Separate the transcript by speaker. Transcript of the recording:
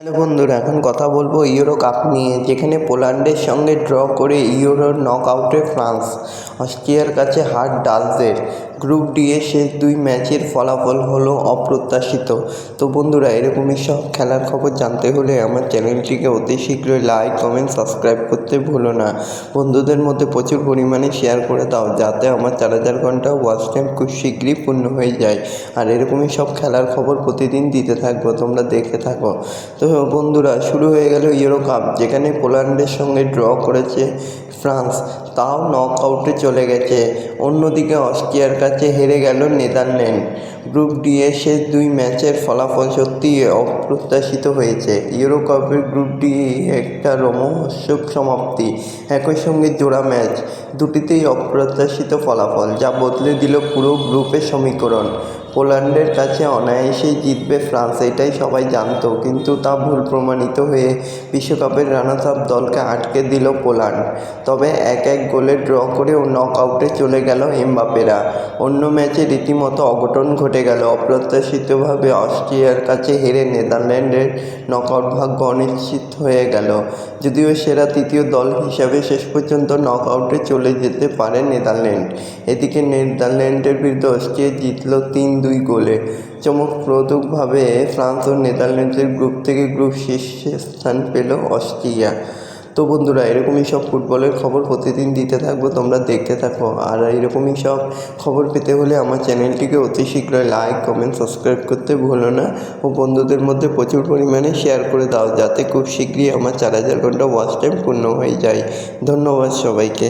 Speaker 1: Hello বন্ধুরা, এখন কথা বলব ইউরো কাপ নিয়ে, যেখানে পোল্যান্ডের সঙ্গে ড্র করে ইউরোর নক আউটে ফ্রান্স, অস্ট্রিয়ার কাছে হার ডাচদের গ্রুপ ডি এর শেষ দুই ম্যাচের ফলাফল হলো অপ্রত্যাশিত। তো বন্ধুরা, এরকমই সব খেলার খবর জানতে হলে আমার চ্যানেলটিকে অতি শীঘ্রই লাইক, কমেন্ট, সাবস্ক্রাইব করতে ভুলো না। বন্ধুদের মধ্যে প্রচুর পরিমাণে শেয়ার করে দাও, যাতে আমার চার হাজার ঘণ্টা ওয়াচ টাইম খুব শীঘ্রই পূর্ণ হয়ে যায়। আর এরকমই সব খেলার খবর প্রতিদিন দিতে থাকব, তোমরা দেখে থাকো। তো বন্ধুরা, শুরু হয়ে গেল ইউরো কাপ, যেখানে পোল্যান্ডের সঙ্গে ড্র করেছে ফ্রান্স, তাও নক আউটে চলে গেছে। অন্যদিকে অস্ট্রিয়ার কাছে হেরে গেল নেদারল্যান্ড। গ্রুপ ডি এর শেষ দুই ম্যাচের ফলাফল সত্যিই অপ্রত্যাশিত হয়েছে। ইউরো কাপের গ্রুপ ডি একটা রোমহর্ষক সমাপ্তি, একই সঙ্গে জোড়া ম্যাচ, দুটিতেই অপ্রত্যাশিত ফলাফল, যা বদলে দিল পুরো গ্রুপের সমীকরণ। পোল্যান্ডের কাছে অনায়াসেই জিতবে ফ্রান্স, এটাই সবাই জানত। কিন্তু তা ভুল প্রমাণিত হয়ে বিশ্বকাপের রানার্স আপ দলকে আটকে দিল পোল্যান্ড। তবে এক এক গোলে ড্র করেও নক আউটে চলে গেল এমবাপেরা অন্য ম্যাচে রীতিমতো অঘটন ঘটে গেল। অপ্রত্যাশিতভাবে অস্ট্রিয়ার কাছে হেরে নেদারল্যান্ডের নক আউট ভাগ্য অনিশ্চিত হয়ে গেল। যদিও সেরা তৃতীয় দল হিসাবে শেষ পর্যন্ত নক আউটে চলে যেতে পারে নেদারল্যান্ড। এদিকে নেদারল্যান্ডের বিরুদ্ধে অস্ট্রিয়া জিতল তিন দুই গোলে। চমকপ্রদভাবে ফ্রান্স ও নেদারল্যান্ডসের গ্রুপ থেকে গ্রুপ শীর্ষে স্থান পেল অস্ট্রিয়া। তো বন্ধুরা, এরকমই সব ফুটবলের খবর প্রতিদিন দিতে থাকব, তোমরা দেখতে থাকো। আর এরকমই সব খবর পেতে হলে আমার চ্যানেলটিকে অতি শীঘ্রই লাইক, কমেন্ট, সাবস্ক্রাইব করতে ভুলো না। ও বন্ধুদের মধ্যে প্রচুর পরিমাণে শেয়ার করে দাও, যাতে খুব শীঘ্রই আমার চার হাজার ঘণ্টা ওয়াচ টাইম পূর্ণ হয়ে যায়। ধন্যবাদ সবাইকে।